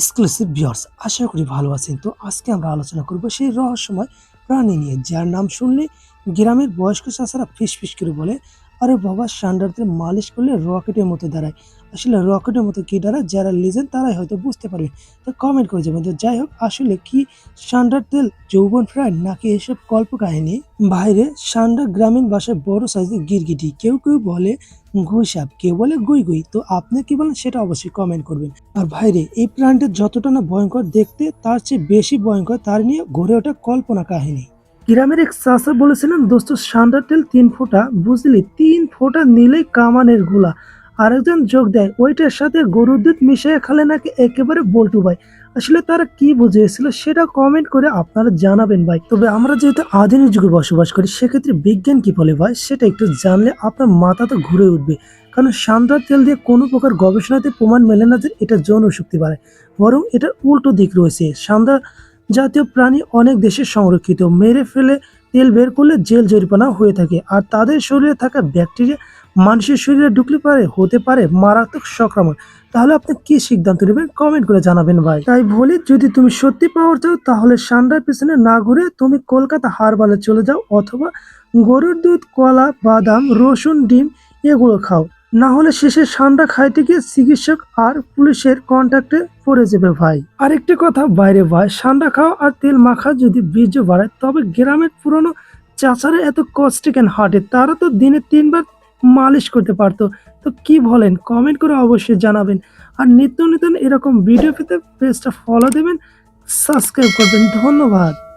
Exclusive viewers আশা করি ভালো আছেন। তো আজকে আমরা আলোচনা করব সেই রহস্যময় প্রাণী নিয়ে, যার নাম শুনলে গ্রামের বয়স্ক চাষারা ফিস ফিস করে বলে আরে বাবা, সান্ডারদের মালিশ করলে রকেটের মতো দাঁড়ায়। আসলে রকেটের মতো কি দাঁড়ায়? যারা লিজেন তারাই হয়তো বুঝতে পারবে। তো কমেন্ট করে যাবেন। তো যাই হোক, আসলে কি সান্ডার তেল যৌবন ফ্রাই নাকি এসব কল্প কাহিনী? বাইরে সান্ডার গ্রামীণ ভাষায় বড় সাইজের গিরগিটি। কেউ কেউ বলে গুই সাপ, কেউ বলে গুই গুই। তো আপনি কি বলেন সেটা অবশ্যই কমেন্ট করবেন। আর ভাইরে, এই প্রাণটা যতটা না ভয়ঙ্কর দেখতে, তার চেয়ে বেশি ভয়ঙ্কর তার নিয়ে গড়ে ওঠা কল্পনা কাহিনী। গ্রামের এক চাষা বলেছিলেন, দোস্ত, সান্ডার তেল তিন ফোঁটা, বুঝলি? তিন ফোঁটা নিলেই কামানের গোলা। আরেকজন যোগ দেয়, ওইটার সাথে গরুর দুধ মিশিয়ে খালে নাকি একেবারে বল্টু ভাই? আসলে তারা কি বুঝিয়েছিল সেটা কমেন্ট করে আপনারা জানাবেন ভাই। তবে আমরা যেহেতু আধুনিক যুগে বসবাস করি, সেক্ষেত্রে বিজ্ঞান কি বলে ভাই? সেটা একটু জানলে আপনার মাথা তো ঘুরে উঠবে। কারণ সান্ডার তেল দিয়ে কোনো প্রকার গবেষণাতে প্রমাণ মেলে না যে এটা যৌন শক্তি বাড়ায়, বরং এটার উল্টো দিক রয়েছে। সান্ডা জাতীয় প্রাণী অনেক দেশে সংরক্ষিত। মেরে ফেলে তেল বের করলে জেল জরিমানা হয়ে থাকে আর তাদের শরীরে থাকা ব্যাকটেরিয়া মানুষের শরীরে ঢুকলে পারে, হতে পারে মারাত্মক সংক্রমণ। তাহলে আপনি কি সিদ্ধান্ত নেবেন? কমেন্ট করে জানাবেন ভাই। তাই বলি, যদি তুমি সত্যি পাওয়ার চাও, তাহলে সান্ডার পিছনে না ঘুরে তুমি কলকাতা হারবালে চলে যাও অথবা গরুর দুধ, কলা, বাদাম, রসুন, ডিম এগুলো খাও। না হলে শেষে সান্ডা খাইতে গিয়ে চিকিৎসক আর পুলিশের কন্ট্যাক্টে পড়ে যাবে ভাই। আরেকটি কথা, বাইরে ভাই, সান্ডা খাওয়া আর তেল মাখা যদি বীর্য বাড়ায়, তবে গ্রামের পুরনো চাচারা এত কষ্টে কেন হাঁটে? তারা তো দিনে তিনবার মালিশ করতে পারতো। তো কি বলেন? কমেন্ট করে অবশ্যই জানাবেন। আর নিত্য নতুন এরকম ভিডিও পেতে পেজটা ফলো দেবেন সাবস্ক্রাইব করবেন। ধন্যবাদ।